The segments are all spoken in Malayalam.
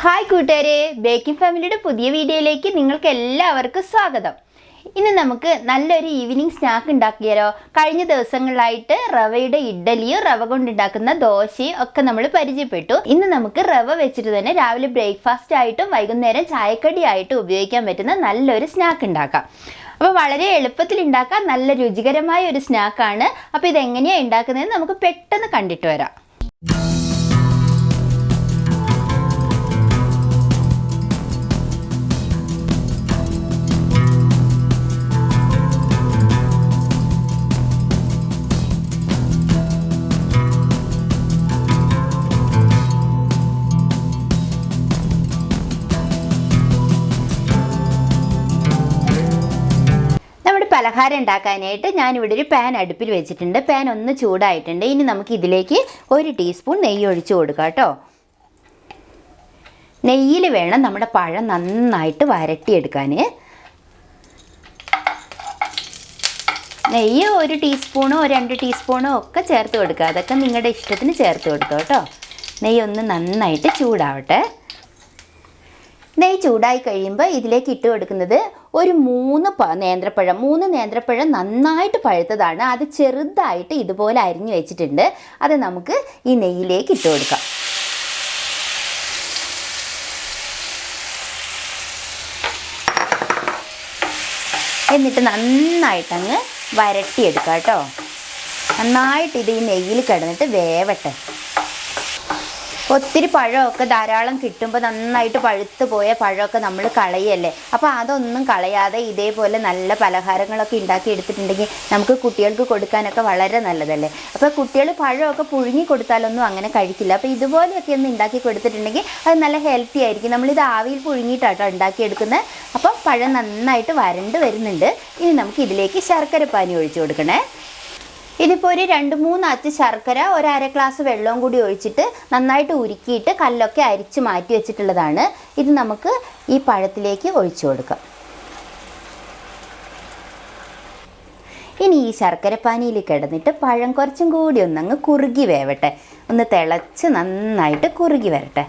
ഹായ് കൂട്ടുകാരെ. ബേക്കിംഗ് ഫാമിലിയുടെ പുതിയ വീഡിയോയിലേക്ക് നിങ്ങൾക്ക് എല്ലാവർക്കും സ്വാഗതം. ഇന്ന് നമുക്ക് നല്ലൊരു ഈവനിങ് സ്നാക്ക് ഉണ്ടാക്കിയാലോ? കഴിഞ്ഞ ദിവസങ്ങളിലായിട്ട് റവയുടെ ഇഡ്ഡലിയും റവ കൊണ്ടുണ്ടാക്കുന്ന ദോശയും ഒക്കെ നമ്മൾ പരിചയപ്പെട്ടു. ഇന്ന് നമുക്ക് റവ വെച്ചിട്ട് തന്നെ രാവിലെ ബ്രേക്ക്ഫാസ്റ്റ് ആയിട്ടും വൈകുന്നേരം ചായക്കടി ആയിട്ടും ഉപയോഗിക്കാൻ പറ്റുന്ന നല്ലൊരു സ്നാക്ക് ഉണ്ടാക്കാം. അപ്പോൾ വളരെ എളുപ്പത്തിൽ ഉണ്ടാക്കാൻ നല്ല രുചികരമായ ഒരു സ്നാക്കാണ് അപ്പോൾ ഇതെങ്ങനെയാണ് ഉണ്ടാക്കുന്നതെന്ന് നമുക്ക് പെട്ടെന്ന് കണ്ടിട്ട് വരാം. പലഹാരം ഉണ്ടാക്കാനായിട്ട് ഞാനിവിടെ ഒരു പാൻ അടുപ്പിൽ വെച്ചിട്ടുണ്ട്. പാൻ ഒന്ന് ചൂടായിട്ടുണ്ട്. ഇനി നമുക്ക് ഇതിലേക്ക് ഒരു ടീസ്പൂൺ നെയ്യ് ഒഴിച്ചു കൊടുക്കാം കേട്ടോ. നെയ്യിൽ വേണം നമ്മുടെ പഴം നന്നായിട്ട് വരട്ടിയെടുക്കാൻ നെയ്യ് ഒരു ടീസ്പൂണോ രണ്ട് ടീസ്പൂണോ ഒക്കെ ചേർത്ത് കൊടുക്കുക. അതൊക്കെ നിങ്ങളുടെ ഇഷ്ടത്തിന് ചേർത്ത് കൊടുത്തോ കേട്ടോ. നെയ്യ് ഒന്ന് നന്നായിട്ട് ചൂടാവട്ടെ. നെയ്യ് ചൂടായി കഴിയുമ്പോൾ ഇതിലേക്ക് ഇട്ട് കൊടുക്കുന്നത് ഒരു മൂന്ന് പ നേന്ത്രപ്പഴം. മൂന്ന് നേന്ത്രപ്പഴം നന്നായിട്ട് പഴുത്തതാണ്. അത് ചെറുതായിട്ട് ഇതുപോലെ അരിഞ്ഞു വെച്ചിട്ടുണ്ട്. അത് നമുക്ക് ഈ നെയ്യിലേക്ക് ഇട്ട് കൊടുക്കാം. എന്നിട്ട് നന്നായിട്ടങ്ങ് വരട്ടിയെടുക്കാം കേട്ടോ. നന്നായിട്ട് ഇത് ഈ നെയ്യിൽ കിടന്നിട്ട് വേവട്ടെ. ഒത്തിരി പഴമൊക്കെ ധാരാളം കിട്ടുമ്പോൾ നന്നായിട്ട് പഴുത്ത് പോയ പഴമൊക്കെ നമ്മൾ കളയല്ലേ? അപ്പോൾ അതൊന്നും കളയാതെ ഇതേപോലെ നല്ല പലഹാരങ്ങളൊക്കെ ഉണ്ടാക്കി എടുത്തിട്ടുണ്ടെങ്കിൽ നമുക്ക് കുട്ടികൾക്ക് കൊടുക്കാനൊക്കെ വളരെ നല്ലതല്ലേ? അപ്പോൾ കുട്ടികൾ പഴമൊക്കെ പുഴുങ്ങി കൊടുത്താലൊന്നും അങ്ങനെ കഴിക്കില്ല. അപ്പോൾ ഇതുപോലെയൊക്കെ ഒന്ന് ഉണ്ടാക്കി കൊടുത്തിട്ടുണ്ടെങ്കിൽ അത് നല്ല ഹെൽത്തി ആയിരിക്കും. നമ്മളിത് ആവിയിൽ പുഴുങ്ങിയിട്ടാട്ടോ ഉണ്ടാക്കിയെടുക്കുന്നത് അപ്പം പഴം നന്നായിട്ട് വരണ്ട് വരുന്നുണ്ട്. ഇനി നമുക്ക് ഇതിലേക്ക് ശർക്കര പാനി ഒഴിച്ചു കൊടുക്കണേ. ഇതിപ്പോൾ ഒരു രണ്ട് മൂന്ന് അച്ച് ശർക്കര ഒരു അര ഗ്ലാസ് വെള്ളവും കൂടി ഒഴിച്ചിട്ട് നന്നായിട്ട് ഉരുക്കിയിട്ട് കല്ലൊക്കെ അരിച്ച് മാറ്റി വെച്ചിട്ടുള്ളതാണ്. ഇത് നമുക്ക് ഈ പഴത്തിലേക്ക് ഒഴിച്ചു കൊടുക്കാം. ഇനി ഈ ശർക്കരപ്പാനിയിൽ കിടന്നിട്ട് പഴം കുറച്ചും കൂടി ഒന്നങ്ങ് കുറുകി വേവട്ടെ. ഒന്ന് തിളച്ച് നന്നായിട്ട് കുറുകി വരട്ടെ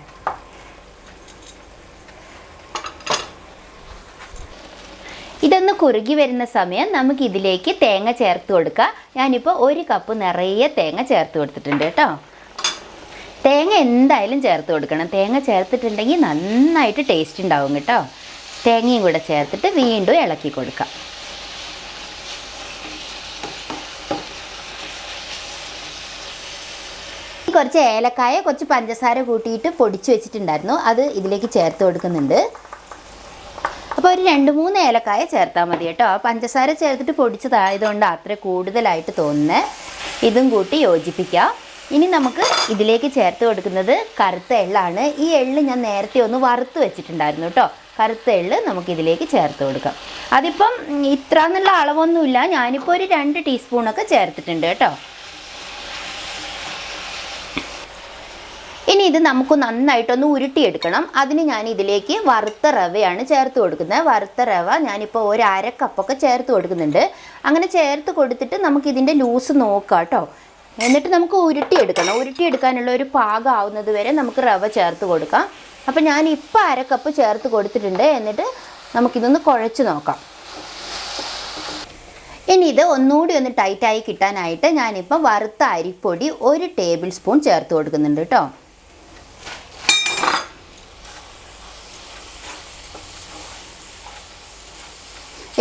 ഇതൊന്ന് കുറുകി വരുന്ന സമയം നമുക്ക് ഇതിലേക്ക് തേങ്ങ ചേർത്ത് കൊടുക്കാം. ഞാനിപ്പോൾ ഒരു കപ്പ് നിറയെ തേങ്ങ ചേർത്ത് കൊടുത്തിട്ടുണ്ട് കേട്ടോ. തേങ്ങ എന്തായാലും ചേർത്ത് കൊടുക്കണം. തേങ്ങ ചേർത്തിട്ടുണ്ടെങ്കിൽ നന്നായിട്ട് ടേസ്റ്റ് ഉണ്ടാവും കേട്ടോ. തേങ്ങയും കൂടെ ചേർത്തിട്ട് വീണ്ടും ഇളക്കി കൊടുക്കാം. കുറച്ച് ഏലക്കായ കുറച്ച് പഞ്ചസാര കൂട്ടിയിട്ട് പൊടിച്ചു വെച്ചിട്ടുണ്ടായിരുന്നു. അത് ഇതിലേക്ക് ചേർത്ത് കൊടുക്കുന്നുണ്ട്. അപ്പോൾ ഒരു രണ്ട് മൂന്ന് ഏലക്കായ ചേർത്താൽ മതി കേട്ടോ. പഞ്ചസാര ചേർത്തിട്ട് പൊടിച്ചതായതുകൊണ്ട് അത്ര കൂടുതലായിട്ട് തോന്നുന്നത് ഇതും കൂട്ടി യോജിപ്പിക്കാം. ഇനി നമുക്ക് ഇതിലേക്ക് ചേർത്ത് കൊടുക്കുന്നത് കറുത്ത എള്ളാണ്. ഈ എള്ള് ഞാൻ നേരത്തെ ഒന്ന് വറുത്ത് വെച്ചിട്ടുണ്ടായിരുന്നു കേട്ടോ. കറുത്ത എള്ള് നമുക്ക് ഇതിലേക്ക് ചേർത്ത് കൊടുക്കാം. അതിപ്പം ഇത്ര എന്നുള്ള അളവൊന്നുമില്ല. ഞാനിപ്പോൾ ഒരു രണ്ട് ടീസ്പൂണൊക്കെ ചേർത്തിട്ടുണ്ട് കേട്ടോ. ഇനി ഇത് നമുക്ക് നന്നായിട്ടൊന്ന് ഉരുട്ടിയെടുക്കണം. അതിന് ഞാൻ ഇതിലേക്ക് വറുത്ത റവയാണ് ചേർത്ത് കൊടുക്കുന്നത്. വറുത്ത റവ ഞാനിപ്പോൾ ഒരു അര കപ്പൊക്കെ ചേർത്ത് കൊടുക്കുന്നുണ്ട്. അങ്ങനെ ചേർത്ത് കൊടുത്തിട്ട് നമുക്ക് ഇതിന്റെ ലൂസ് നോക്കാം കേട്ടോ. എന്നിട്ട് നമുക്ക് ഉരുട്ടിയെടുക്കണം. ഉരുട്ടിയെടുക്കാനുള്ള ഒരു പാകം ആവുന്നത് വരെ നമുക്ക് റവ ചേർത്ത് കൊടുക്കാം. അപ്പോൾ ഞാൻ ഇപ്പോൾ അര കപ്പ് ചേർത്ത് കൊടുത്തിട്ടുണ്ട്. എന്നിട്ട് നമുക്കിതൊന്ന് കുഴച്ച് നോക്കാം. ഇനി ഇത് ഒന്നുകൂടി ഒന്ന് ടൈറ്റായി കിട്ടാനായിട്ട് ഞാനിപ്പോൾ വറുത്ത അരിപ്പൊടി ഒരു ടേബിൾ സ്പൂൺ ചേർത്ത് കൊടുക്കുന്നുണ്ട് കേട്ടോ.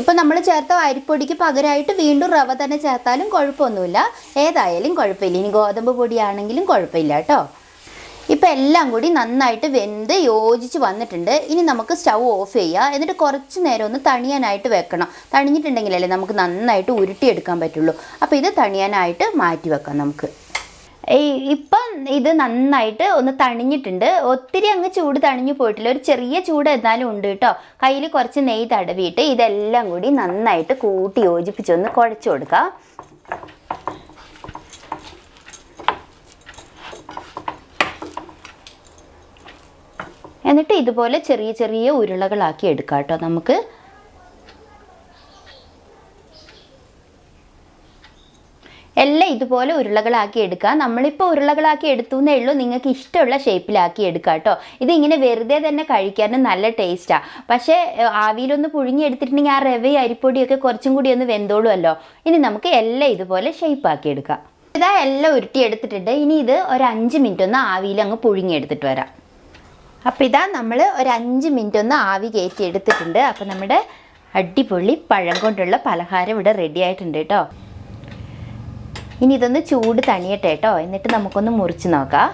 ഇപ്പം നമ്മൾ ചേർത്ത അരിപ്പൊടിക്ക് പകരമായിട്ട് വീണ്ടും റവ തന്നെ ചേർത്താലും കുഴപ്പമൊന്നുമില്ല. ഏതായാലും കുഴപ്പമില്ല. ഇനി ഗോതമ്പ് പൊടിയാണെങ്കിലും കുഴപ്പമില്ല കേട്ടോ. ഇപ്പം എല്ലാം കൂടി നന്നായിട്ട് വെന്ത് യോജിച്ച് വന്നിട്ടുണ്ട്. ഇനി നമുക്ക് സ്റ്റൗ ഓഫ് ചെയ്യുക എന്നിട്ട് കുറച്ച് നേരം ഒന്ന് തണിയാനായിട്ട് വെക്കണം. തണിഞ്ഞിട്ടുണ്ടെങ്കിലല്ലേ നമുക്ക് നന്നായിട്ട് ഉരുട്ടിയെടുക്കാൻ പറ്റുള്ളൂ. അപ്പോൾ ഇത് തണിയാനായിട്ട് മാറ്റി വെക്കാം നമുക്ക്. ഈ ഇപ്പം ഇത് നന്നായിട്ട് ഒന്ന് തണിഞ്ഞിട്ടുണ്ട്. ഒത്തിരി അങ്ങ് ചൂട് തണിഞ്ഞു പോയിട്ടില്ല. ഒരു ചെറിയ ചൂട് എന്നാലും ഉണ്ട് കേട്ടോ കയ്യിൽ കുറച്ച് നെയ്യ് തടവിയിട്ട് ഇതെല്ലാം കൂടി നന്നായിട്ട് കൂട്ടി യോജിപ്പിച്ചൊന്ന് കുഴച്ചു കൊടുക്കാം. എന്നിട്ട് ഇതുപോലെ ചെറിയ ചെറിയ ഉരുളകളാക്കി എടുക്കാം കേട്ടോ നമുക്ക്. എല്ലാം ഇതുപോലെ ഉരുളകളാക്കി എടുക്കുക. നമ്മളിപ്പോൾ ഉരുളകളാക്കി എടുത്തു എന്നേ ഉള്ളൂ. നിങ്ങൾക്ക് ഇഷ്ടമുള്ള ഷേപ്പിലാക്കി എടുക്കുക കേട്ടോ. ഇതിങ്ങനെ വെറുതെ തന്നെ കഴിക്കാനും നല്ല ടേസ്റ്റാണ് പക്ഷേ ആവിയിലൊന്ന് പുഴുങ്ങി എടുത്തിട്ടുണ്ടെങ്കിൽ ആ റവയും അരിപ്പൊടിയൊക്കെ കുറച്ചും കൂടി ഒന്ന് വെന്തോളുമല്ലോ. ഇനി നമുക്ക് എല്ലാം ഇതുപോലെ ഷേപ്പാക്കി എടുക്കാം. ഇതാ എല്ലാം ഉരുട്ടി എടുത്തിട്ടുണ്ട് ഇനി ഇത് ഒരു അഞ്ച് മിനിറ്റ് ഒന്ന് ആവിയിൽ അങ്ങ് പുഴുങ്ങി എടുത്തിട്ട് വരാം. അപ്പോൾ ഇതാ നമ്മൾ ഒരു അഞ്ച് മിനിറ്റ് ഒന്ന് ആവി കയറ്റി എടുത്തിട്ടുണ്ട് അപ്പോൾ നമ്മുടെ അടിപൊളി പഴം കൊണ്ടുള്ള പലഹാരം ഇവിടെ റെഡി ആയിട്ടുണ്ട് കേട്ടോ. ഇനി ഇതൊന്ന് ചൂട് തണിയട്ടെ കേട്ടോ എന്നിട്ട് നമുക്കൊന്ന് മുറിച്ച് നോക്കാം.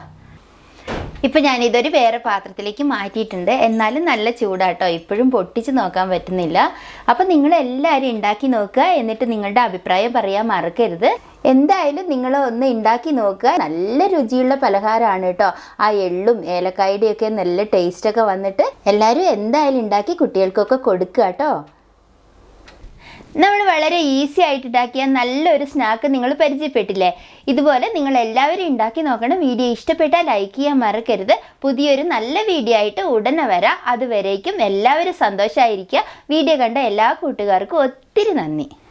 ഇപ്പം ഞാനിതൊരു വേറെ പാത്രത്തിലേക്ക് മാറ്റിയിട്ടുണ്ട്. എന്നാലും നല്ല ചൂടാട്ടോ ഇപ്പോഴും പൊട്ടിച്ച് നോക്കാൻ പറ്റുന്നില്ല. അപ്പം നിങ്ങൾ എല്ലാവരും ഉണ്ടാക്കി നോക്കുക. എന്നിട്ട് നിങ്ങളുടെ അഭിപ്രായം പറയാൻ മറക്കരുത്. എന്തായാലും നിങ്ങൾ ഒന്ന് ഉണ്ടാക്കി നോക്കുക. നല്ല രുചിയുള്ള പലഹാരമാണ് കേട്ടോ ആ എള്ളും ഏലക്കായുടെയൊക്കെ നല്ല ടേസ്റ്റൊക്കെ വന്നിട്ട് എല്ലാവരും എന്തായാലും ഉണ്ടാക്കി കുട്ടികൾക്കൊക്കെ കൊടുക്കുക കേട്ടോ നമ്മൾ വളരെ ഈസി ആയിട്ട് ഉണ്ടാക്കിയ നല്ലൊരു സ്നാക്ക് നിങ്ങൾ പരിചയപ്പെട്ടില്ലേ? ഇതുപോലെ നിങ്ങൾ എല്ലാവരും ഉണ്ടാക്കി നോക്കണം. വീഡിയോ ഇഷ്ടപ്പെട്ടാൽ ലൈക്ക് ചെയ്യാൻ മറക്കരുത്. പുതിയൊരു നല്ല വീഡിയോ ആയിട്ട് ഉടനെ വരാം. അതുവരേക്കും എല്ലാവരും സന്തോഷമായിരിക്കുക വീഡിയോ കണ്ട എല്ലാ കൂട്ടുകാർക്കും ഒത്തിരി നന്ദി.